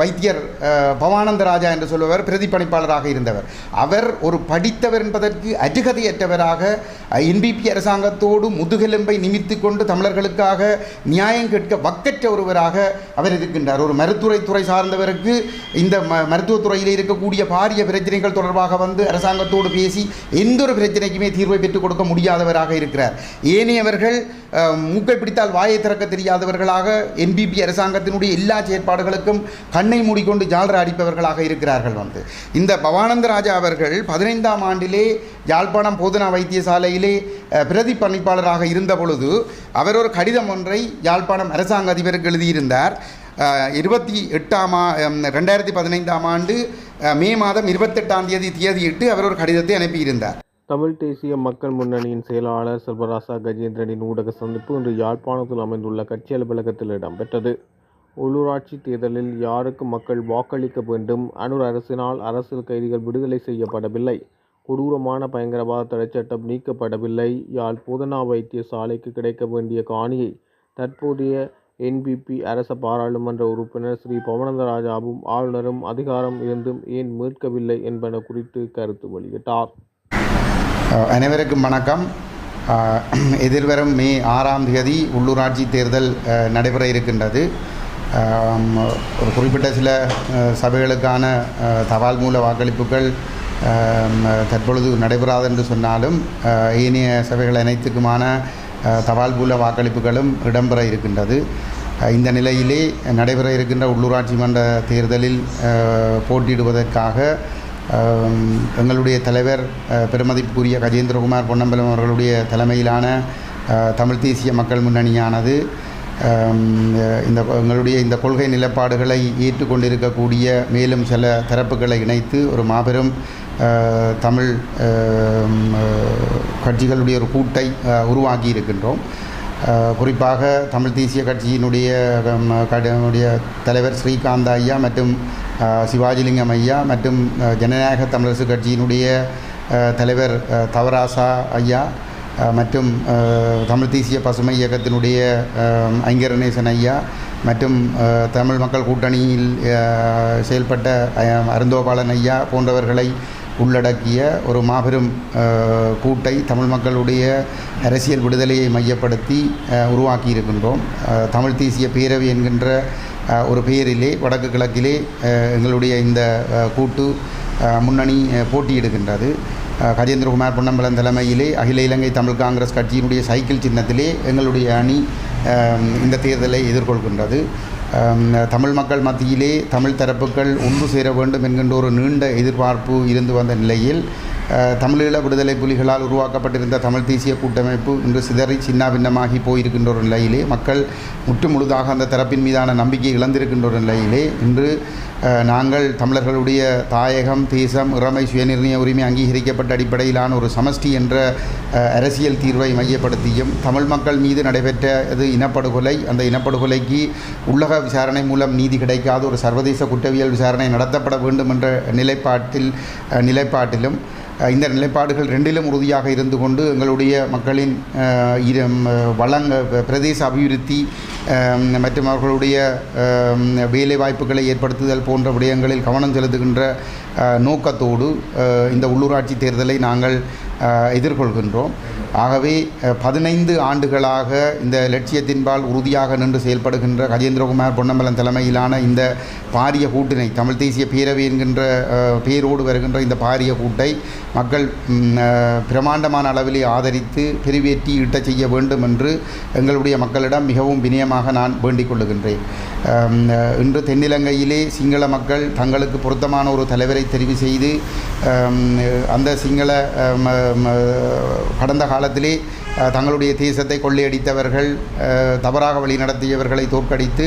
வைத்தியர் பவானந்த ராஜா என்று சொல்பவர் பிரதிப்பணிப்பாளராக இருந்தவர். அவர் ஒரு படித்தவர் என்பதற்கு அருகதையற்றவராக என்பிபி அரசாங்கத்தோடு முதுகெலும்பை நிமித்து கொண்டு தமிழர்களுக்காக நியாயம் கேட்க வக்கற்ற ஒருவராக அவர் இருக்கின்றார். ஒரு மருத்துவத்துறை சார்ந்தவருக்கு இந்த ம மருத்துவத்துறையில் இருக்கக்கூடிய பாரிய பிரச்சனைகள் தொடர்பாக வந்து அரசாங்கத்தோடு பேசி எந்த ஒரு பிரச்சனைக்குமே தீர்வை பெற்றுக் கொடுக்க முடியாதவராக இருக்கிறார். ஏனையவர்கள் மூக்கை பிடித்தால் வாயை திறக்க தெரியாதவர்களாக என்பிபி அரசாங்கத்தினுடைய எல்லா செயற்பாடுகளுக்கும் கண்ணை மூடிக்கொண்டு ஜாலர அடிப்பவர்களாக இருக்கிறார்கள் வந்து. இந்த பவானந்த ராஜா அவர்கள் பதினைந்தாம் ஆண்டிலே யாழ்ப்பாணம் போதனா வைத்தியசாலையிலே பிரதி பணிப்பாளராக இருந்த பொழுது அவர் ஒரு கடிதம் ஒன்றை யாழ்ப்பாணம் அரசாங்க அதிபருக்கு எழுதியிருந்தார். அஹ், இருபத்தி எட்டாம் ஆ ரெண்டாயிரத்தி பதினைந்தாம் ஆண்டு அஹ், மே மாதம் இருபத்தெட்டாம் தேதி தேதியிட்டு அவர் ஒரு கடிதத்தை அனுப்பியிருந்தார். தமிழ் தேசிய மக்கள் முன்னணியின் செயலாளர் செல்வராசா கஜேந்திரனின் ஊடக சந்திப்பு இன்று யாழ்ப்பாணத்தில் அமைந்துள்ள கட்சி அலுவலகத்தில் இடம்பெற்றது. உள்ளூராட்சி தேர்தலில் யாருக்கு மக்கள் வாக்களிக்க வேண்டும்? அனுர் அரசினால் அரசியல் கைதிகள் விடுதலை செய்யப்படவில்லை. கொடூரமான பயங்கரவாத தடைச்சட்டம் நீக்கப்படவில்லை. யாழ் போதனா வைத்தியசாலைக்கு கிடைக்க வேண்டிய காணியை தற்போதைய என்பிபி அரச பாராளுமன்ற உறுப்பினர் ஸ்ரீ பவனந்தராஜாவும் ஆளுநரும் அதிகாரம் இருந்தும் ஏன் மீட்கவில்லை என்பன குறித்து கருத்து வெளியிட்டார். அனைவருக்கும் வணக்கம். எதிர்வரும் மே ஆறாம் தேதி உள்ளூராட்சி தேர்தல் நடைபெற இருக்கின்றது. ஒரு குறிப்பிட்ட சில சபைகளுக்கான தபால் மூல வாக்களிப்புகள் தற்பொழுது நடைபெறாது என்று சொன்னாலும் ஏனைய சபைகள் அனைத்துக்குமான தபால் மூல வாக்களிப்புகளும் இடம்பெற இருக்கின்றது. இந்த நிலையிலே நடைபெற இருக்கின்ற உள்ளூராட்சி மன்ற தேர்தலில் போட்டியிடுவதற்காக எங்களுடைய தலைவர் பெருமதிப்புக்குரிய கஜேந்திரகுமார் பொன்னம்பலம் அவர்களுடைய தலைமையிலான தமிழ்த் தமிழ் தேசிய மக்கள் முன்னணியானது இந்த எங்களுடைய இந்த கொள்கை நிலப்பாடுகளை ஏற்றுக்கொண்டிருக்கக்கூடிய மேலும் சில தரப்புகளை இணைத்து ஒரு மாபெரும் தமிழ் கட்சிகளுடைய ஒரு கூட்டை உருவாக்கி இருக்கின்றோம் குறிப்பாக தமிழ் தேசிய கட்சியினுடைய கடனுடைய தலைவர் ஸ்ரீகாந்த் ஐயா மற்றும் சிவாஜிலிங்கம் ஐயா மற்றும் ஜனநாயக தமிழரசு கட்சியினுடைய தலைவர் தவராசா ஐயா மற்றும் தமிழ் தேசிய பசுமை இயக்கத்தினுடைய ஐங்கரணேசன் ஐயா மற்றும் தமிழ் மக்கள் கூட்டணியில் செயல்பட்ட அருந்தோபாலன் ஐயா போன்றவர்களை உள்ளடக்கிய ஒரு மாபெரும் கூட்டை தமிழ் மக்களுடைய அரசியல் விடுதலையை மையப்படுத்தி உருவாக்கியிருக்கின்றோம். உருவாக்கி இருக்கின்றோம் தமிழ் தேசிய பேரவை என்கின்ற ஒரு பெயரிலே வடக்கு கிழக்கிலே எங்களுடைய இந்த கூட்டு முன்னணி போட்டியிடுகின்றது. கஜேந்திரகுமார் பொன்னம்பலம் தலைமையிலே அகில இலங்கை தமிழ் காங்கிரஸ் கட்சியினுடைய சைக்கிள் சின்னத்திலே எங்களுடைய அணி இந்த தேர்தலை எதிர்கொள்கின்றது. தமிழ் மக்கள் மத்தியிலே தமிழ் தரப்புகள் ஒன்று சேர வேண்டும் என்கின்ற ஒரு நீண்ட எதிர்பார்ப்பு இருந்து வந்த நிலையில் தமிழீழ விடுதலை புலிகளால் உருவாக்கப்பட்டிருந்த தமிழ் தேசிய கூட்டமைப்பு இன்று சிதறி சின்னாபின்னமாகி போயிருக்கின்ற ஒரு நிலையிலே மக்கள் முற்று முழுதாக அந்த தரப்பின் மீதான நம்பிக்கை இழந்திருக்கின்ற ஒரு நிலையிலே இன்று நாங்கள் தமிழர்களுடைய தாயகம் தேசம் இறமை சுயநிர்ணய உரிமை அங்கீகரிக்கப்பட்ட அடிப்படையிலான ஒரு சமஷ்டி என்ற அரசியல் தீர்வை மையப்படுத்தியும் தமிழ் மக்கள் மீது நடைபெற்ற இது இனப்படுகொலை அந்த இனப்படுகொலைக்கு உள்ளக விசாரணை மூலம் நீதி கிடைக்காத ஒரு சர்வதேச குற்றவியல் விசாரணை நடத்தப்பட வேண்டும் என்ற நிலைப்பாட்டில் நிலைப்பாட்டிலும் இந்த நிலைப்பாடுகள் ரெண்டிலும் உறுதியாக இருந்து கொண்டு எங்களுடைய மக்களின் இரு- வளங்க பிரதேச அபிவிருத்தி மற்றும் அவர்களுடைய வேலை வாய்ப்புகளை ஏற்படுத்துதல் போன்ற விடயங்களில் கவனம் செலுத்துகின்ற நோக்கத்தோடு இந்த உள்ளூராட்சி தேர்தலை நாங்கள் எதிர்கொள்கின்றோம். ஆகவே பதினைந்து ஆண்டுகளாக இந்த லட்சியத்தின்பால் உறுதியாக நின்று செயல்படுகின்ற கஜேந்திரகுமார் பொன்னம்பலம் தலைமையிலான இந்த பாரிய கூட்டினை தமிழ் தேசிய பேரவை என்கின்ற பேரோடு வருகின்ற இந்த பாரிய கூட்டை மக்கள் பிரமாண்டமான அளவிலே ஆதரித்து பெருவேற்றி ஈட்டச் செய்ய வேண்டும் என்று எங்களுடைய மக்களிடம் மிகவும் வினயமாக நான் வேண்டிக் கொள்ளுகின்றேன். இன்று தென்னிலங்கையிலே சிங்கள மக்கள் தங்களுக்கு பொருத்தமான ஒரு தலைவரை தெரிவு செய்து அந்த சிங்கள கடந்த கால காலத்திலே தங்களுடைய தேசத்தை கொள்ளையடித்தவர்கள் தவறாக வழி நடத்தியவர்களை தோற்கடித்து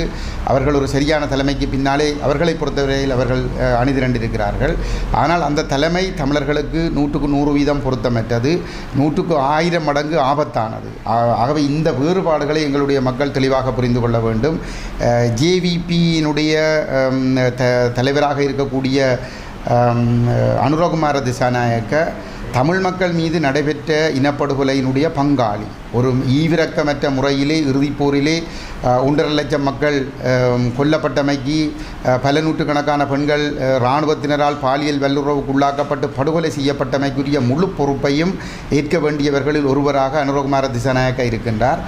அவர்கள் ஒரு சரியான தலைமைக்கு பின்னாலே அவர்களை பொறுத்தவரையில் அவர்கள் அணிதிரண்டிருக்கிறார்கள். ஆனால் அந்த தலைமை தமிழர்களுக்கு நூற்றுக்கு நூறு வீதம் பொருத்தமற்றது. நூற்றுக்கு ஆயிரம் மடங்கு ஆபத்தானது. ஆகவே இந்த வேறுபாடுகளை எங்களுடைய மக்கள் தெளிவாக புரிந்து கொள்ள வேண்டும். ஜேவிபியினுடைய த தலைவராக இருக்கக்கூடிய அனுரகுமார திசாநாயக்க தமிழ் மக்கள் மீது நடைபெற்ற இனப்படுகொலையினுடைய பங்காளி. ஒரு ஈவிரக்கமற்ற முறையிலே இறுதிப்போரிலே ஒன்றரை லட்சம் மக்கள் கொல்லப்பட்டமைக்கு பல நூற்றுக்கணக்கான பெண்கள் இராணுவத்தினரால் பாலியல் வல்லுறவுக்கு உள்ளாக்கப்பட்டு படுகொலை செய்யப்பட்டமைக்குரிய முழு பொறுப்பையும் ஏற்க வேண்டியவர்களில் ஒருவராக அனுரகுமார திசாநாயக்க இருக்கின்றார்.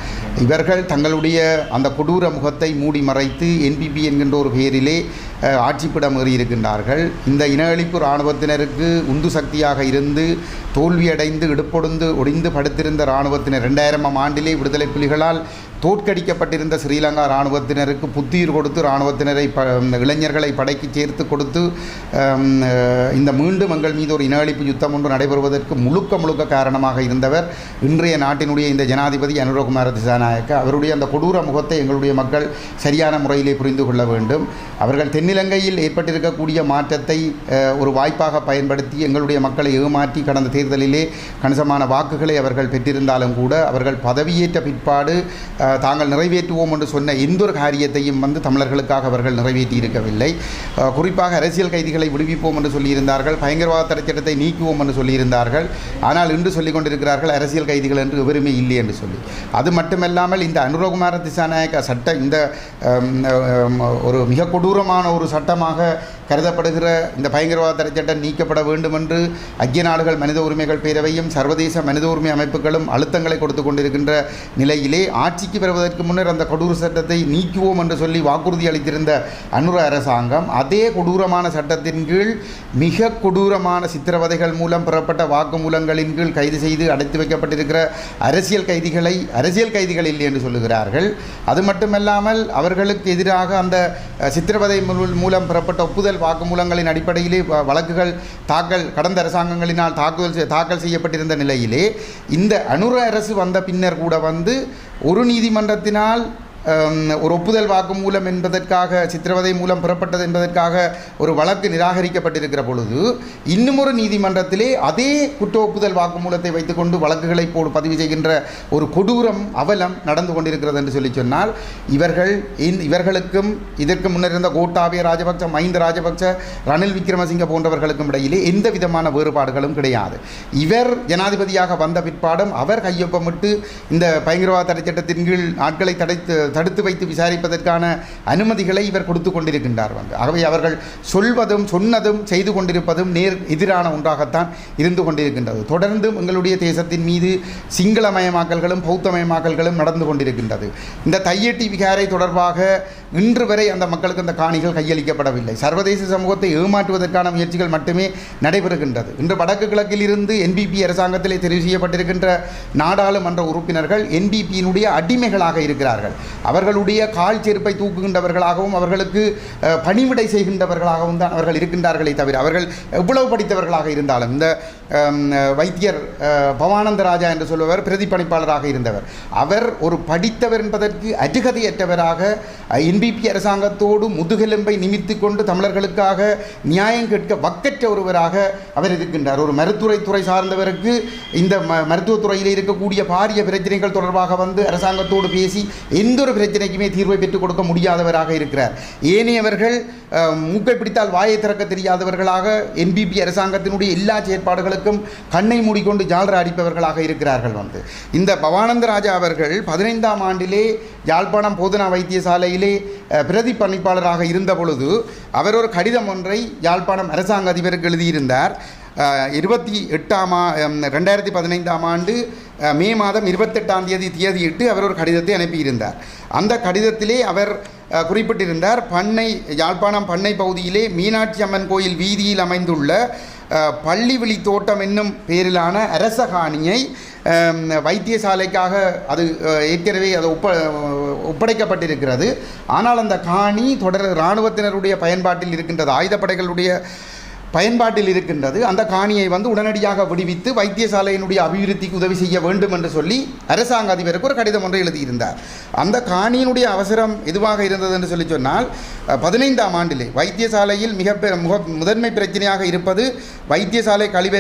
இவர்கள் தங்களுடைய அந்த கொடூர முகத்தை மூடி மறைத்து என்பிபி என்கின்ற ஒரு பெயரிலே ஆட்சிப்பிடம் ஏறியிருக்கின்றார்கள். இந்த இன அழிப்பு இராணுவத்தினருக்கு உந்து சக்தியாக இருந்து தோல்வியடைந்து இடுப்பொடுந்து ஒடிந்து படுத்திருந்த இராணுவத்தினர் ரெண்டாயிரமாம் ஆண்டிலே விடுதலை புலிகளால் தோற்கடிக்கப்பட்டிருந்த ஸ்ரீலங்கா இராணுவத்தினருக்கு புத்துயிர் கொடுத்து இராணுவத்தினரை ப இளைஞர்களை படைக்கு சேர்த்து கொடுத்து இந்த மீண்டும் எங்கள் மீது ஒரு இன அழிப்பு யுத்தம் ஒன்று நடைபெறுவதற்கு முழுக்க முழுக்க காரணமாக இருந்தவர் இன்றைய நாட்டினுடைய இந்த ஜனாதிபதி அனுரகுமார திசாநாயக்க. அவருடைய அந்த கொடூர முகத்தை எங்களுடைய மக்கள் சரியான முறையிலே புரிந்து கொள்ள வேண்டும். அவர்கள் தென்னிலங்கையில் ஏற்பட்டிருக்கக்கூடிய மாற்றத்தை ஒரு வாய்ப்பாக பயன்படுத்தி எங்களுடைய மக்களை ஏமாற்றி கடந்த தேர்தலிலே கணிசமான வாக்குகளை அவர்கள் பெற்றிருந்தாலும் கூட அவர்கள் பதவியேற்ற பிற்பாடு தாங்கள் நிறைவேற்றுவோம் என்று சொன்ன எந்த ஒரு காரியத்தையும் வந்து தமிழர்களுக்காக அவர்கள் நிறைவேற்றி இருக்கவில்லை குறிப்பாக அரசியல் கைதிகளை விடுவிப்போம் என்று சொல்லியிருந்தார்கள் பயங்கரவாத தடைச்சட்டத்தை நீக்குவோம் என்று சொல்லியிருந்தார்கள். ஆனால் இன்று சொல்லிக் கொண்டிருக்கிறார்கள் அரசியல் கைதிகள் என்று எவருமே இல்லை என்று சொல்லி. அது மட்டுமல்லாமல் இந்த அனுரகுமார திசாநாயக்க சட்டம் இந்த ஒரு மிக கொடூரமான ஒரு சட்டமாக கருதப்படுகிற இந்த பயங்கரவாத தடைச்சட்டம் நீக்கப்பட வேண்டும் என்று ஐக்கிய நாடுகள் மனித உரிமைகள் பேரவையும் சர்வதேச மனித உரிமை அமைப்புகளும் அழுத்தங்களை கொடுத்து கொண்டிருக்கின்ற நிலையிலே ஆட்சிக்கு வருவதற்கு முன்னர் அந்த கொடூர சட்டத்தை நீக்குவோம் என்று சொல்லி வாக்குறுதி அளித்திருந்த அனுர அரசாங்கம் அதே கொடூரமான சட்டத்தின் கீழ் மிக கொடூரமான சித்திரவதைகள் மூலம் பெறப்பட்ட வாக்குமூலங்களின் கீழ் கைது செய்து அடைத்து வைக்கப்பட்டிருக்கிற அரசியல் கைதிகளை அரசியல் கைதிகள் இல்லை என்று சொல்லுகிறார்கள். அது மட்டுமல்லாமல் அவர்களுக்கு எதிராக அந்த சித்திரவதை மூலம் பெறப்பட்ட ஒப்புதல் வாக்குமூலங்களின் அடிப்படையிலே வழக்குகள் தாக்கல் கடந்த அரசாங்கங்களினால் தாக்குதல் தாக்கல் செய்யப்பட்டிருந்த நிலையிலே இந்த அனுர அரசு வந்த பின்னர் கூட வந்து ஒரு நீதிமன்றத்தினால் ஒரு ஒப்புதல் வாக்குமூலம் என்பதற்காக சித்திரவதை மூலம் பெறப்பட்டது என்பதற்காக ஒரு வழக்கு நிராகரிக்கப்பட்டிருக்கிற பொழுது இன்னும் ஒரு நீதிமன்றத்திலே அதே குற்ற ஒப்புதல் வாக்குமூலத்தை வைத்துக்கொண்டு வழக்குகளை போ பதிவு செய்கின்ற ஒரு கொடூரம் அவலம் நடந்து கொண்டிருக்கிறது என்று சொல்லி சொன்னால் இவர்கள் இந் இவர்களுக்கும் இதற்கு முன்னர் இருந்த கோட்டாபய ராஜபக்ச மஹிந்த ராஜபக்ச ரணில் விக்ரமசிங்க போன்றவர்களுக்கும் இடையிலே எந்த விதமான வேறுபாடுகளும் கிடையாது. இவர் ஜனாதிபதியாக வந்த பிற்பாடும் அவர் கையொப்பமிட்டு இந்த பயங்கரவாத தடை சட்டத்தின் கீழ் ஆட்களை தடைத்து தடுத்து வைத்து விசாரிப்பதற்கான அனுமதிகளை இவர் கொடுத்து கொண்டிருக்கின்றார் வந்து. ஆகவே அவர்கள் சொல்வதும் சொன்னதும் செய்து கொண்டிருப்பதும் நேர் எதிரான ஒன்றாகத்தான் இருந்து கொண்டிருக்கின்றது. தொடர்ந்தும் எங்களுடைய தேசத்தின் மீது சிங்களமயமாக்கல்களும் பௌத்தமயமாக்கல்களும் நடந்து கொண்டிருக்கின்றது. இந்த தையட்டி விகாரை தொடர்பாக இன்று வரை அந்த மக்களுக்கு அந்த காணிகள் கையளிக்கப்படவில்லை. சர்வதேச சமூகத்தை ஏமாற்றுவதற்கான முயற்சிகள் மட்டுமே நடைபெறுகின்றது. இன்று வடக்கு கிழக்கில் இருந்து என்பிபி அரசாங்கத்திலே தெரிவு செய்யப்பட்டிருக்கின்ற நாடாளுமன்ற உறுப்பினர்கள் என்பிபியினுடைய அடிமைகளாக இருக்கிறார்கள். அவர்களுடைய கால் செருப்பை தூக்குகின்றவர்களாகவும் அவர்களுக்கு பணிவிடை செய்கின்றவர்களாகவும் தான் அவர்கள் இருக்கின்றார்களே தவிர அவர்கள் எவ்வளவு படித்தவர்களாக இருந்தாலும் இந்த வைத்தியர் பவானந்த ராஜா என்று சொல்பவர் பிரதிப்பணிப்பாளராக இருந்தவர். அவர் ஒரு படித்தவர் என்பதற்கு அருகதையற்றவராக என்பிபி அரசாங்கத்தோடு முதுகெலும்பை நிமித்து கொண்டு தமிழர்களுக்காக நியாயம் கேட்க வக்கற்ற ஒருவராக அவர் இருக்கின்றார். ஒரு மருத்துவத்துறை துறை சார்ந்தவருக்கு இந்த ம மருத்துவத்துறையில் இருக்கக்கூடிய பாரிய பிரச்சனைகள் தொடர்பாக வந்து அரசாங்கத்தோடு பேசி எந்த ஒரு பிரச்சனைக்குமே தீர்வை பெற்றுக் கொடுக்க முடியாதவராக இருக்கிறார். ஏனையவர்கள் மூக்கை பிடித்தால் வாயை திறக்க தெரியாதவர்களாக என்பிபி அரசாங்கத்தினுடைய எல்லா செயற்பாடுகளும் அவர்களுக்கும் கண்ணை மூடிக்கொண்டு ஜால்ரா அடிப்பவர்களாக இருக்கிறார்கள் வந்து. இந்த பவானந்த ராஜா அவர்கள் பதினைந்தாம் ஆண்டிலே யாழ்ப்பாணம் போதனா வைத்தியசாலையிலே பிரதி பணிப்பாளராக இருந்த பொழுது அவர் ஒரு கடிதம் ஒன்றை யாழ்ப்பாணம் அரசாங்க அதிபருக்கு எழுதியிருந்தார். இருபத்தி எட்டாம் ஆ ரெண்டாயிரத்தி பதினைந்தாம் ஆண்டு மே மாதம் இருபத்தெட்டாம் தேதி தேதியிட்டு அவர் ஒரு கடிதத்தை அனுப்பியிருந்தார். அந்த கடிதத்திலே அவர் குறிப்பிட்டிருந்தார் பண்ணை யாழ்ப்பாணம் பண்ணை பகுதியிலே மீனாட்சி அம்மன் கோயில் வீதியில் அமைந்துள்ள பள்ளி பள்ளிவிழி தோட்டம் என்னும் பேரிலான அரச காணியை வைத்தியசாலைக்காக அது ஏற்கனவே அது ஒப்ப ஒப்படைக்கப்பட்டிருக்கிறது. ஆனால் அந்த காணி தொடர் இராணுவத்தினருடைய பயன்பாட்டில் இருக்கின்றது. ஆயுதப்படைகளுடைய பயன்பாட்டில் இருக்கின்றது. அந்த காணியை வந்து உடனடியாக விடுவித்து வைத்தியசாலையினுடைய அபிவிருத்திக்கு உதவி செய்ய வேண்டும் என்று சொல்லி அரசாங்க அதிபருக்கு ஒரு கடிதம் ஒன்றை எழுதியிருந்தார். அந்த காணியினுடைய அவசரம் எதுவாக இருந்தது என்று சொல்லி சொன்னால் பதினைந்தாம் ஆண்டிலே வைத்தியசாலையில் மிக முக முதன்மை பிரச்சனையாக இருப்பது வைத்தியசாலை கழிவ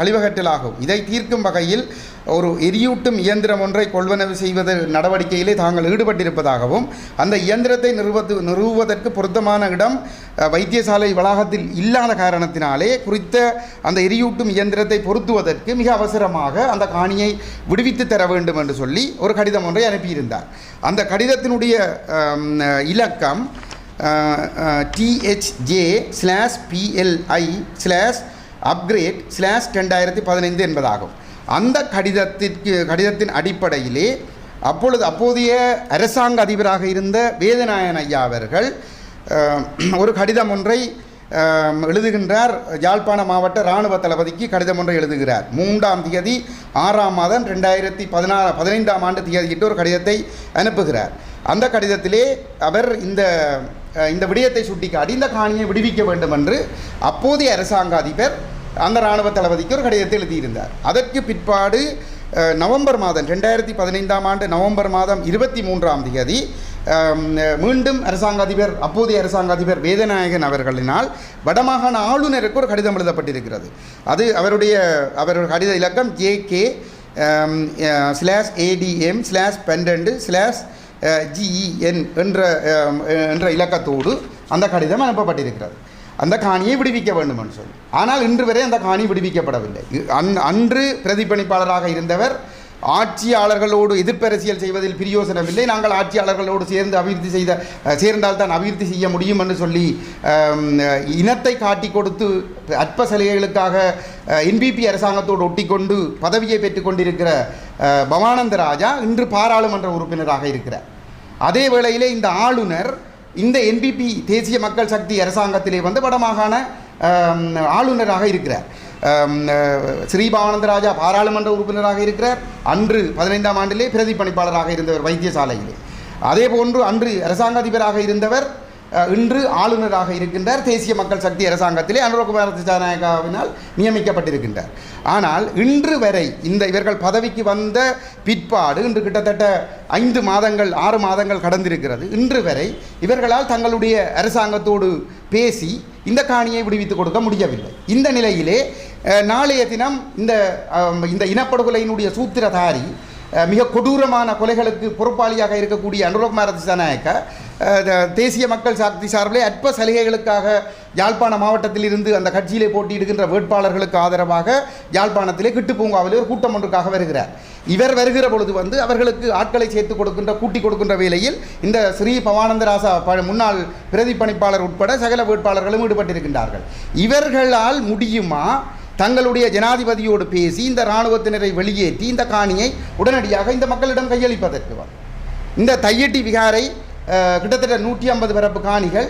கழிவகற்றலாகும். இதை தீர்க்கும் வகையில் ஒரு எரியூட்டும் இயந்திரம் ஒன்றை கொள்வனவு செய்வது நடவடிக்கையிலே தாங்கள் ஈடுபட்டிருப்பதாகவும் அந்த இயந்திரத்தை நிறுவது நிறுவுவதற்கு பொருத்தமான இடம் வைத்தியசாலை வளாகத்தில் இல்லாத காரணத்தினாலே குறித்த அந்த எரியூட்டும் இயந்திரத்தை பொருத்துவதற்கு மிக அவசரமாக அந்த காணியை விடுவித்து தர வேண்டும் என்று சொல்லி ஒரு கடிதம் ஒன்றை அனுப்பியிருந்தார். அந்த கடிதத்தினுடைய இலக்கம் DHJ slash PLI slash upgrade slash ரெண்டாயிரத்தி பதினைந்து என்பதாகும். அந்த கடிதத்திற்கு கடிதத்தின் அடிப்படையிலே அப்பொழுது அப்போதைய அரசாங்க அதிபராக இருந்த வேதநாயன் ஐயா அவர்கள் ஒரு கடிதம் ஒன்றை எழுதுகின்றார். யாழ்ப்பாண மாவட்ட இராணுவ தளபதிக்கு கடிதம் ஒன்றை எழுதுகிறார். மூன்றாம் தேதி ஆறாம் மாதம் ரெண்டாயிரத்தி பதினாறு பதினைந்தாம் ஆண்டு தேதியிட்டு ஒரு கடிதத்தை அனுப்புகிறார். அந்த கடிதத்திலே அவர் இந்த இந்த விடயத்தை சுட்டிக்காட்டி இந்த காணியை விடுவிக்க வேண்டும் என்று அப்போதைய அரசாங்க அதிபர் அந்த இராணுவ தளபதிக்கு ஒரு கடிதத்தை எழுதியிருந்தார். அதற்கு பிற்பாடு நவம்பர் மாதம் ரெண்டாயிரத்தி பதினைந்தாம் ஆண்டு நவம்பர் மாதம் இருபத்தி மூன்றாம் தேதி மீண்டும் அரசாங்க அதிபர் அப்போதைய அரசாங்க அதிபர் வேதநாயகன் அவர்களினால் வடமாகாண ஆளுநருக்கு ஒரு கடிதம் எழுதப்பட்டிருக்கிறது. அது அவருடைய அவருடைய கடித இலக்கம் J K slash ATM slash பன்னெண்டு ஸ்லாஷ் ஜிஇஎன் என்ற என்ற இலக்கத்தோடு அந்த கடிதம் அனுப்பப்பட்டிருக்கிறது. அந்த காணியை விடுவிக்க வேண்டும் என்று சொல்லி. ஆனால் இன்று வரை அந்த காணி விடுவிக்கப்படவில்லை. அந் அன் அன்று பிரதிபலிப்பாளராக இருந்தவர் ஆட்சியாளர்களோடு எதிர்ப்பரசியல் செய்வதில் பிரயோசனமில்லை நாங்கள் ஆட்சியாளர்களோடு சேர்ந்து அபிவிருத்தி செய்த சேர்ந்தால் தான் அபிவிருத்தி செய்ய முடியும் என்று சொல்லி இனத்தை காட்டி கொடுத்து அற்ப சலுகைகளுக்காக என்பிபி அரசாங்கத்தோடு ஒட்டிக்கொண்டு பதவியை பெற்றுக்கொண்டிருக்கிற பவானந்த ராஜா இன்று பாராளுமன்ற உறுப்பினராக இருக்கிறார். அதே வேளையிலே இந்த ஆளுநர் இந்த என்பிபி தேசிய மக்கள் சக்தி அரசாங்கத்திலே வந்து வடமாகாண ஆளுநராக இருக்கிறார். ஸ்ரீபானந்தராஜா பாராளுமன்ற உறுப்பினராக இருக்கிறார். அன்று பதினைந்தாம் ஆண்டிலே பிரதிப்பணிப்பாளராக இருந்தவர் வைத்தியசாலையிலே. அதே போன்று அன்று அரசாங்க அதிபராக இருந்தவர் இன்று ஆளுநராக இருக்கின்றார் தேசிய மக்கள் சக்தி அரசாங்கத்திலே அனுரகுமார திசாநாயகாவினால் நியமிக்கப்பட்டிருக்கின்றார். ஆனால் இன்று வரை இந்த இவர்கள் பதவிக்கு வந்த பிற்பாடு இன்று கிட்டத்தட்ட ஐந்து மாதங்கள் ஆறு மாதங்கள் கடந்திருக்கிறது. இன்று வரை இவர்களால் தங்களுடைய அரசாங்கத்தோடு பேசி இந்த காணியை விடுவித்துக் கொடுக்க முடியவில்லை. இந்த நிலையிலே நாளைய தினம் இந்த இந்த இனப்படுகொலையினுடைய சூத்திரதாரி மிக கொடூரமான கொலைகளுக்கு பொறுப்பாளியாக இருக்கக்கூடிய அனுரகுமார திசாநாயக்க தேசிய மக்கள் சக்தி சார்பிலே அற்ப சலுகைகளுக்காக யாழ்ப்பாண மாவட்டத்தில் இருந்து அந்த கட்சியிலே போட்டியிடுகின்ற வேட்பாளர்களுக்கு ஆதரவாக யாழ்ப்பாணத்திலே கிட்டுப்பூங்காவிலே ஒரு கூட்டம் ஒன்றுக்காக வருகிறார். இவர் வருகிற பொழுது வந்து அவர்களுக்கு ஆட்களை சேர்த்து கொடுக்கின்ற கூட்டி கொடுக்கின்ற வேளையில் இந்த ஸ்ரீ பவானந்தராசா முன்னாள் பிரதிப்பணிப்பாளர் உட்பட சகல வேட்பாளர்களும் ஈடுபட்டிருக்கின்றார்கள். இவர்களால் முடியுமா தங்களுடைய ஜனாதிபதியோடு பேசி இந்த இராணுவத்தினரை வெளியேற்றி இந்த காணியை உடனடியாக இந்த மக்களிடம் கையளிப்பதற்கு இந்த தையட்டி விகாரை கிட்டத்தட்ட நூற்றி ஐம்பது பரப்பு காணிகள்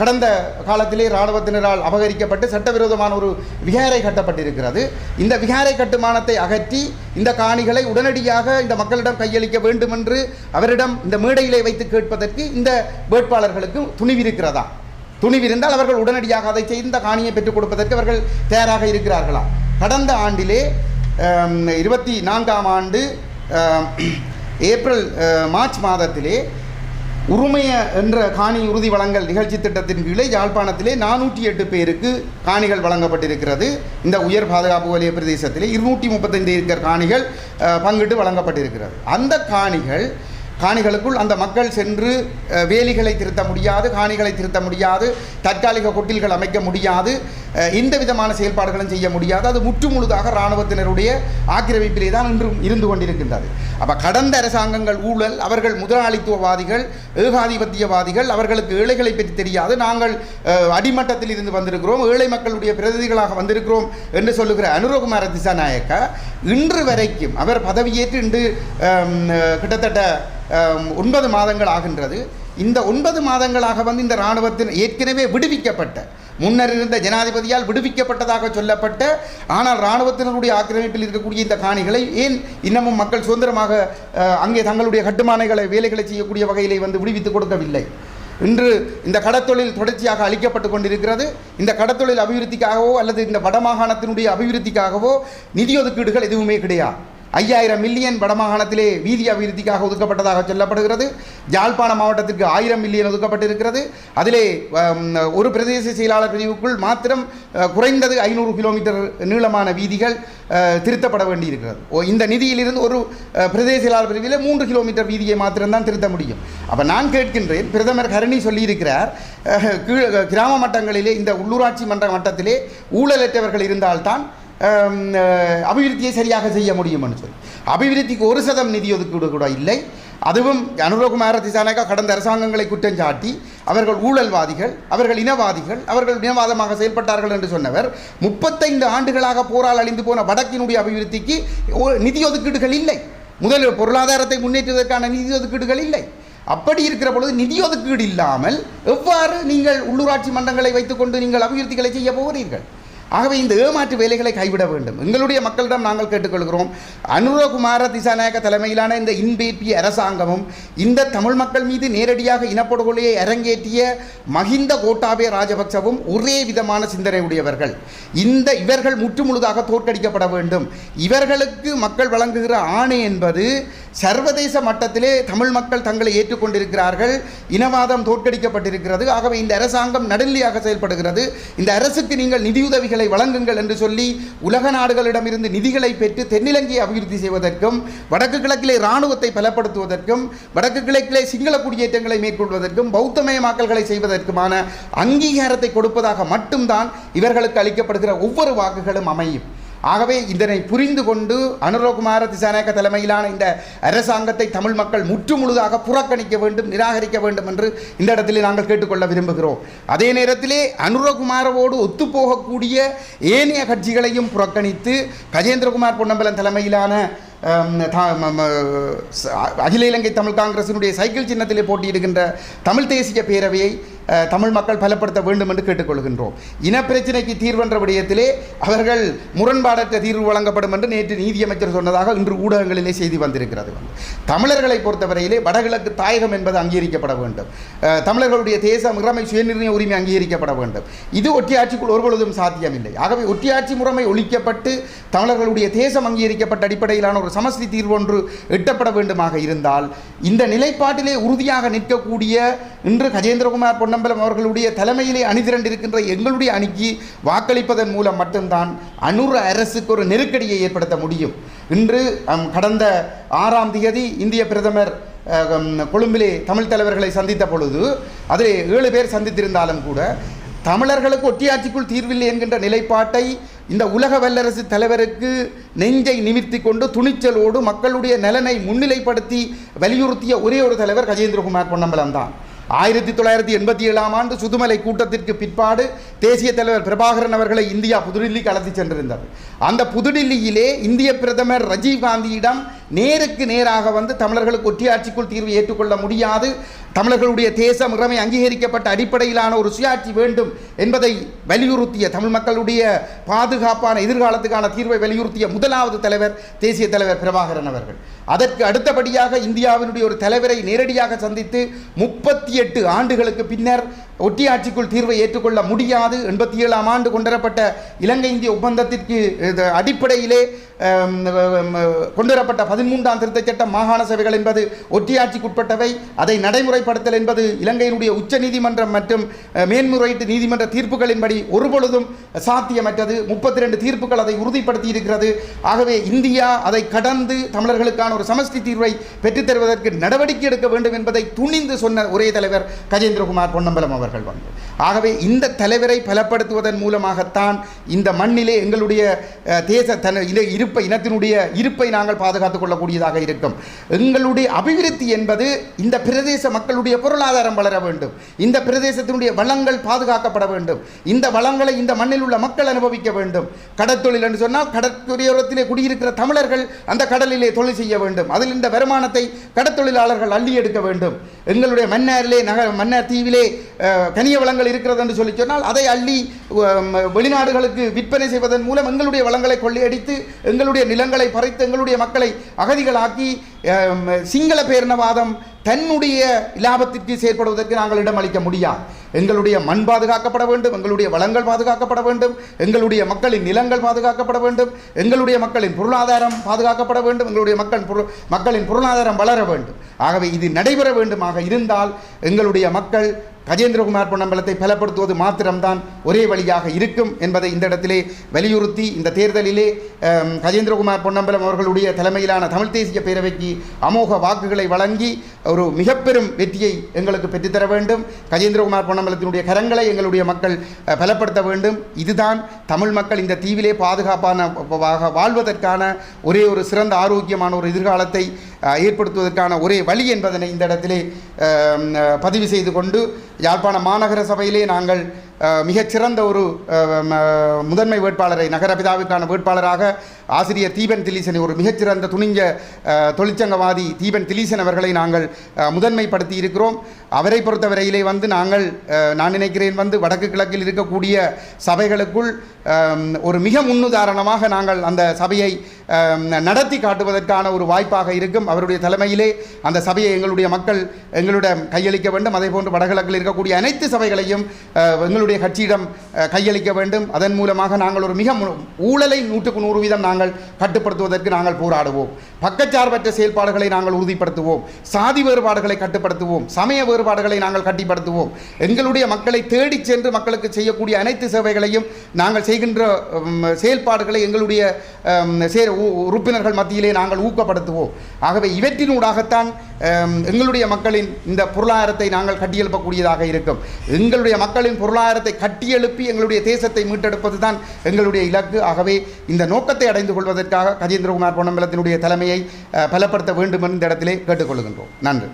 கடந்த காலத்திலே இராணுவத்தினரால் அபகரிக்கப்பட்டு சட்டவிரோதமான ஒரு விகாரை கட்டப்பட்டிருக்கிறது. இந்த விகாரை கட்டுமானத்தை அகற்றி இந்த காணிகளை உடனடியாக இந்த மக்களிடம் கையளிக்க வேண்டும் என்று அவரிடம் இந்த மேடையிலே வைத்து கேட்பதற்கு இந்த வேட்பாளர்களுக்கு துணிவிருக்கிறதா? துணிவிருந்தால் அவர்கள் உடனடியாக அதை செய்த இந்த காணியை பெற்றுக் கொடுப்பதற்கு அவர்கள் தயாராக இருக்கிறார்களா? கடந்த ஆண்டிலே இருபத்தி நான்காம் ஆண்டு ஏப்ரல் மார்ச் மாதத்திலே உரிமைய என்ற காணி உறுதி வழங்கல் நிகழ்ச்சி திட்டத்தின் கீழே யாழ்ப்பாணத்திலே நானூற்றி எட்டு பேருக்கு காணிகள் வழங்கப்பட்டிருக்கிறது. இந்த உயர் பாதுகாப்பு வலய பிரதேசத்திலே இருநூற்றி முப்பத்தைந்து இருக்கிற காணிகள் பங்கிட்டு வழங்கப்பட்டிருக்கிறது. அந்த காணிகள் காணிகளுக்குள் அந்த மக்கள் சென்று வேலிகளை திருத்த முடியாது காணிகளை திருத்த முடியாது தற்காலிக கொட்டில்கள் அமைக்க முடியாது. எந்த விதமான செயல்பாடுகளும் செய்ய முடியாது. அது முற்று முழுதாக இராணுவத்தினருடைய ஆக்கிரமிப்பிலே தான் இன்றும் இருந்து கொண்டிருக்கின்றது. அப்போ கடந்த அரசாங்கங்கள் ஊழல் அவர்கள் முதலாளித்துவவாதிகள் ஏகாதிபத்தியவாதிகள் அவர்களுக்கு ஏழைகளை பற்றி தெரியாது. நாங்கள் அடிமட்டத்தில் இருந்து வந்திருக்கிறோம். ஏழை மக்களுடைய பிரதிநிதிகளாக வந்திருக்கிறோம் என்று சொல்லுகிற அனுரகுமார திசாநாயக்க இன்று வரைக்கும் அவர் பதவியேற்று இன்று கிட்டத்தட்ட ஒன்பது மாதங்கள் ஆகின்றது. இந்த ஒன்பது மாதங்களாக வந்து இந்த இராணுவத்தின் ஏற்கனவே விடுவிக்கப்பட்ட முன்னர் இருந்த ஜனாதிபதியால் விடுவிக்கப்பட்டதாக சொல்லப்பட்ட ஆனால் இராணுவத்தினருடைய ஆக்கிரமிப்பில் இருக்கக்கூடிய இந்த காணிகளை ஏன் இன்னமும் மக்கள் சுதந்திரமாக அங்கே தங்களுடைய கட்டுமானங்களை வேலைகளை செய்யக்கூடிய வகையிலே வந்து விடுவித்துக் கொடுக்கவில்லை? இன்று இந்த கடத்தொழில் தொடர்ச்சியாக அளிக்கப்பட்டு கொண்டிருக்கிறது. இந்த கடத்தொழில் அபிவிருத்திக்காகவோ அல்லது இந்த வடமாகாணத்தினுடைய அபிவிருத்திக்காகவோ நிதி ஒதுக்கீடுகள் எதுவுமே கிடையாது ஐயாயிரம் மில்லியன் வடமாகாணத்திலே வீதி அபிவிருத்திக்காக ஒதுக்கப்பட்டதாக சொல்லப்படுகிறது. ஜாழ்ப்பாண மாவட்டத்திற்கு ஆயிரம் மில்லியன் ஒதுக்கப்பட்டிருக்கிறது. அதிலே ஒரு பிரதேச செயலாளர் பிரிவுக்குள் மாத்திரம் குறைந்தது ஐநூறு கிலோமீட்டர் நீளமான வீதிகள் அஹ், திருத்தப்பட வேண்டியிருக்கிறது. ஓ, இந்த நிதியிலிருந்து ஒரு பிரதேச செயலாளர் பிரிவில் மூன்று கிலோமீட்டர் வீதியை மாத்திரம்தான் திருத்த முடியும். அப்போ நான் கேட்கின்றேன் பிரதமர் கருணி சொல்லியிருக்கிறார் கிராம மட்டங்களிலே இந்த உள்ளூராட்சி மன்ற மட்டத்திலே ஊழலற்றவர்கள் இருந்தால்தான் அபிவிருத்தியை சரியாக செய்ய முடியும்னு சொல்லி. அபிவிருத்திக்கு ஒரு சதம் நிதி ஒதுக்கீடு கூட இல்லை. அதுவும் அனுரகுமார திசானகா கடந்த அரசாங்கங்களை குற்றம் சாட்டி அவர்கள் ஊழல்வாதிகள் அவர்கள் இனவாதிகள் அவர்கள் இனவாதமாக செயல்பட்டார்கள் என்று சொன்னவர் முப்பத்தைந்து ஆண்டுகளாக போரால் அழிந்து போன வடக்கினுடைய அபிவிருத்திக்கு நிதி ஒதுக்கீடுகள் இல்லை. முதல் பொருளாதாரத்தை முன்னேற்றுவதற்கான நிதி ஒதுக்கீடுகள் இல்லை. அப்படி இருக்கிற பொழுது நிதி ஒதுக்கீடு இல்லாமல் எவ்வாறு நீங்கள் உள்ளூராட்சி மன்றங்களை வைத்துக்கொண்டு நீங்கள் அபிவிருத்திகளை செய்ய போகிறீர்கள்? ஆகவே இந்த ஏமாற்று வேலைகளை கைவிட வேண்டும். எங்களுடைய மக்களிடம் நாங்கள் கேட்டுக்கொள்கிறோம். அனுரகுமார திசாநாயக்க தலைமையிலான இந்த இன்பேற்றிய அரசாங்கமும் இந்த தமிழ் மக்கள் மீது நேரடியாக இனப்படுகொலையை அரங்கேற்றிய மஹிந்த கோட்டாபே ராஜபக்சவும் ஒரே விதமான சிந்தனை உடையவர்கள். இந்த இவர்கள் முற்றுமுழுதாக தோற்கடிக்கப்பட வேண்டும். இவர்களுக்கு மக்கள் வழங்குகிற ஆணை என்பது சர்வதேச மட்டத்திலே தமிழ் மக்கள் தங்களை ஏற்றுக்கொண்டிருக்கிறார்கள். இனவாதம் தோற்கடிக்கப்பட்டிருக்கிறது. ஆகவே இந்த அரசாங்கம் நடுநிலையாக செயல்படுகிறது. இந்த அரசுக்கு நீங்கள் நிதியுதவிகள் வழங்குங்கள் என்று சொல்லி உலக நாடுகளிடமிருந்து நிதிகளை பெற்று தென்னிலங்கையை அபிவிருத்தி செய்வதற்கும் வடக்கு கிழக்கிலே இராணுவத்தை பலப்படுத்துவதற்கும் வடக்கு கிழக்கிலே சிங்கள குடியேற்றங்களை மேற்கொள்வதற்கும் பௌத்தமயமாக்கல்களை செய்வதற்குமான அங்கீகாரத்தை கொடுப்பதாக மட்டும்தான் இவர்களுக்கு அளிக்கப்படுகிற ஒவ்வொரு வாக்குகளும் அமையும். ஆகவே இதனை புரிந்து கொண்டு அனுரகுமார திசாநாயக்க தலைமையிலான இந்த அரசாங்கத்தை தமிழ் மக்கள் முற்று முழுதாக புறக்கணிக்க வேண்டும் நிராகரிக்க வேண்டும் என்று இந்த இடத்திலே நாங்கள் கேட்டுக்கொள்ள விரும்புகிறோம். அதே நேரத்திலே அனுரகுமாரவோடு ஒத்துப்போகக்கூடிய ஏனைய கட்சிகளையும் புறக்கணித்து கஜேந்திரகுமார் பொன்னம்பலம் தலைமையிலான அகில இலங்கை தமிழ் காங்கிரசினுடைய சைக்கிள் சின்னத்திலே போட்டியிடுகின்ற தமிழ் தேசிய பேரவையை தமிழ் மக்கள் பலப்படுத்த வேண்டும் என்று கேட்டுக்கொள்கின்றோம். இனப்பிரச்சினைக்கு தீர்வென்ற விடயத்திலே அவர்கள் முரண்பாடற்ற தீர்வு வழங்கப்படும் என்று நேற்று நீதியமைச்சர் சொன்னதாக இன்று ஊடகங்களிலே செய்தி வந்திருக்கிறது. தமிழர்களை பொறுத்தவரையிலே வடகிழக்கு தாயகம் என்பது அங்கீகரிக்கப்பட வேண்டும். தமிழர்களுடைய தேசம் முறைமை சுயநிர்ணய உரிமை அங்கீகரிக்கப்பட வேண்டும். இது ஒட்டியாட்சிக்குள் ஒருபொழுதும் சாத்தியமில்லை. ஆகவே ஒட்டியாட்சி முறைமை ஒழிக்கப்பட்டு தமிழர்களுடைய தேசம் அங்கீகரிக்கப்பட்ட அடிப்படையிலான ஒரு சமஸ்தி தீர்வு ஒன்று எட்டப்பட வேண்டுமாக இருந்தால் இந்த நிலைப்பாட்டிலே உறுதியாக நிற்கக்கூடிய இன்று கஜேந்திரகுமார் பொன்னம்பலம் அவர்களுடைய தலைமையிலே அணிதிரண்டிருக்கின்ற எங்களுடைய அணிக்கு வாக்களிப்பதன் மூலம் மட்டும்தான் அணுறு அரசுக்கு ஒரு நெருக்கடியை ஏற்படுத்த முடியும். இன்று கடந்த ஆறாம் தேதி இந்திய பிரதமர் கொழும்பிலே தமிழ் தலைவர்களை சந்தித்த பொழுது அதில் ஏழு பேர் சந்தித்திருந்தாலும் கூட தமிழர்களுக்கு ஒட்டியாட்சிக்குள் தீர்வில்லை என்கின்ற நிலைப்பாட்டை இந்த உலக வல்லரசு தலைவருக்கு நெஞ்சை நிமித்தி கொண்டு துணிச்சலோடு மக்களுடைய நலனை முன்னிலைப்படுத்தி வலியுறுத்திய ஒரே ஒரு தலைவர் கஜேந்திரகுமார் பொன்னம்பலம் தான். ஆயிரத்தி தொள்ளாயிரத்தி எண்பத்தி ஏழாம் ஆண்டு சுதுமலை கூட்டத்திற்கு பிற்பாடு தேசிய தலைவர் பிரபாகரன் அவர்களை இந்தியா புதுடில்லிக்கு அழைத்து சென்றிருந்தார் அந்த புதுடில்லியிலே இந்திய பிரதமர் ரஜீவ் காந்தியிடம் நேருக்கு நேராக வந்து தமிழர்களுக்கு ஒற்றியாட்சிக்குள் தீர்வு ஏற்றுக்கொள்ள முடியாது. தமிழர்களுடைய தேசம் இறமை அங்கீகரிக்கப்பட்ட அடிப்படையிலான ஒரு சுயாட்சி வேண்டும் என்பதை வலியுறுத்திய தமிழ் மக்களுடைய பாதுகாப்பான எதிர்காலத்துக்கான தீர்வை வலியுறுத்திய முதலாவது தலைவர் தேசிய தலைவர் பிரபாகரன் அவர்கள். அதற்கு அடுத்தபடியாக இந்தியாவினுடைய ஒரு தலைவரை நேரடியாக சந்தித்து முப்பத்தி எட்டு ஆண்டுகளுக்கு பின்னர் ஒட்டியாட்சிக்குள் தீர்வை ஏற்றுக்கொள்ள முடியாது எண்பத்தி ஏழாம் ஆண்டு கொண்டுவரப்பட்ட இலங்கை இந்திய ஒப்பந்தத்திற்கு அடிப்படையிலே கொண்டுவரப்பட்ட பதிமூன்றாம் திருத்தச் சட்டம் மாகாண சபைகள் என்பது ஒட்டியாட்சிக்குட்பட்டவை. அதை நடைமுறைப்படுத்தல் என்பது இலங்கையினுடைய உச்ச நீதிமன்றம் மற்றும் மேன்முறையீட்டு நீதிமன்ற தீர்ப்புகளின்படி ஒருபொழுதும் சாத்தியமற்றது. முப்பத்தி ரெண்டு தீர்ப்புகள் அதை உறுதிப்படுத்தி இருக்கிறது ஆகவே இந்தியா அதை கடந்து தமிழர்களுக்கான ஒரு சமஸ்டி தீர்வை பெற்றுத்தருவதற்கு நடவடிக்கை எடுக்க வேண்டும் என்பதை துணிந்து சொன்ன ஒரே தலைவர் கஜேந்திரகுமார் பொன்னம்பலம் அவர்கள் வந்து. ஆகவே இந்த தலைவரை பலப்படுத்துவதன் மூலமாகத்தான் இந்த மண்ணிலே எங்களுடைய தேச தன இன இருப்பை இனத்தினுடைய இருப்பை நாங்கள் பாதுகாத்துக் கொள்ளக்கூடியதாக இருக்கும். எங்களுடைய அபிவிருத்தி என்பது இந்த பிரதேச மக்களுடைய பொருளாதாரம் வளர வேண்டும். இந்த பிரதேசத்தினுடைய வளங்கள் பாதுகாக்கப்பட வேண்டும். இந்த வளங்களை இந்த மண்ணில் உள்ள மக்கள் அனுபவிக்க வேண்டும். கடற்தொழில் என்று சொன்னால் கடற்கரையோரத்திலே குடியிருக்கிற தமிழர்கள் அந்த கடலிலே தொழில் செய்ய வேண்டும். அதில் இந்த வருமானத்தை கடற்தொழிலாளர்கள் அள்ளி எடுக்க வேண்டும். எங்களுடைய மன்னாரிலே நக மன்னார் தீவிலே கனிய வளங்கள் இருக்கிறது என்று சொல்லி சொன்னால் அதை அள்ளி வெளிநாடுகளுக்கு விற்பனை செய்வதன் மூலம் எங்களுடைய வளங்களை கொள்ளையடித்து எங்களுடைய நிலங்களை பறித்து எங்களுடைய மக்களை அகதிகளாக்கி சிங்கள பேரினவாதம் தன்னுடைய இலாபத்திற்கு செயற்படுவதற்கு நாங்கள் இடமளிக்க முடியாது. எங்களுடைய மண் பாதுகாக்கப்பட வேண்டும் எங்களுடைய வளங்கள் பாதுகாக்கப்பட வேண்டும் எங்களுடைய மக்களின் நிலங்கள் பாதுகாக்கப்பட வேண்டும் எங்களுடைய மக்களின் பொருளாதாரம் பாதுகாக்கப்பட வேண்டும் எங்களுடைய மக்கள் மக்களின் பொருளாதாரம் வளர வேண்டும். ஆகவே இது நடைபெற வேண்டுமாக இருந்தால் எங்களுடைய மக்கள் கஜேந்திரகுமார் பொன்னம்பலத்தை பலப்படுத்துவது மாத்திரம்தான் ஒரே வழியாக இருக்கும் என்பதை இந்த இடத்திலே வலியுறுத்தி இந்த தேர்தலிலே கஜேந்திரகுமார் பொன்னம்பலம் அவர்களுடைய தலைமையிலான தமிழ் தேசிய பேரவைக்கு அமோக வாக்குகளை வழங்கி ஒரு மிகப்பெரும் வெற்றியை எங்களுக்கு பெற்றுத்தர வேண்டும். கஜேந்திரகுமார் பொன்னம்பலத்தினுடைய கரங்களை எங்களுடைய மக்கள் பலப்படுத்த வேண்டும். இதுதான் தமிழ் மக்கள் இந்த தீவிலே பாதுகாப்பான வாக வாழ்வதற்கான ஒரே ஒரு சிறந்த ஆரோக்கியமான ஒரு எதிர்காலத்தை ஏற்படுத்துவதற்கான ஒரே வழி என்பதனை இந்த இடத்திலே பதிவு செய்து கொண்டு யாழ்ப்பாண மாநகர சபையிலே நாங்கள் மிகச்சிறந்த ஒரு முதன்மை வேட்பாளரை நகரபிதாவுக்கான வேட்பாளராக ஆசிரியர் தீபன் திலீசனை ஒரு மிகச்சிறந்த துணிஞ்ச தொழிற்சங்கவாதி தீபன் திலீசன் அவர்களை நாங்கள் முதன்மைப்படுத்தி இருக்கிறோம். அவரை பொறுத்தவரையிலே வந்து நாங்கள் நான் நினைக்கிறேன் வந்து வடக்கு கிழக்கில் இருக்கக்கூடிய சபைகளுக்குள் ஒரு மிக முன்னுதாரணமாக நாங்கள் அந்த சபையை நடத்தி காட்டுவதற்கான ஒரு வாய்ப்பாக இருக்கும். அவருடைய தலைமையிலே அந்த சபையை எங்களுடைய மக்கள் எங்களிடம் கையளிக்க வேண்டும். அதே போன்று வடகிழக்கில் இருக்கக்கூடிய அனைத்து சபைகளையும் எங்களுடைய கட்சியிடம் கையளிக்க வேண்டும். அதன் மூலமாக நாங்கள் ஒரு மிக ஊழலை நூற்றுக்கு நூறு வீதம் நாங்கள் கட்டுப்படுத்துவதற்கு நாங்கள் போராடுவோம். பக்கச்சார்பற்ற செயல்பாடுகளை நாங்கள் உறுதிப்படுத்துவோம். சாதி வேறுபாடுகளை கட்டுப்படுத்துவோம். சமய வேறுபாடுகளை நாங்கள் கட்டிப்படுத்துவோம். எங்களுடைய மக்களை தேடிச் சென்று மக்களுக்கு செய்யக்கூடிய அனைத்து சேவைகளையும் நாங்கள் செய்கின்ற செயல்பாடுகளை எங்களுடைய உறுப்பினர்கள் மத்தியிலே நாங்கள் ஊக்கப்படுத்துவோம். ஆகவே இவற்றினூடாகத்தான் எங்களுடைய மக்களின் இந்த பொருளாதாரத்தை நாங்கள் கட்டியெழுப்பக்கூடியதாக இருக்கும். எங்களுடைய மக்களின் பொருளாதாரத்தை கட்டியெழுப்பி எங்களுடைய தேசத்தை மீட்டெடுப்பது தான் எங்களுடைய இலக்கு. ஆகவே இந்த நோக்கத்தை அடைந்து கொள்வதற்காக கஜேந்திரகுமார் பொன்னம்பலத்தினுடைய தலைமையை பலப்படுத்த வேண்டும் என்ற இடத்திலே கேட்டுக்கொள்கின்றோம். நன்றி.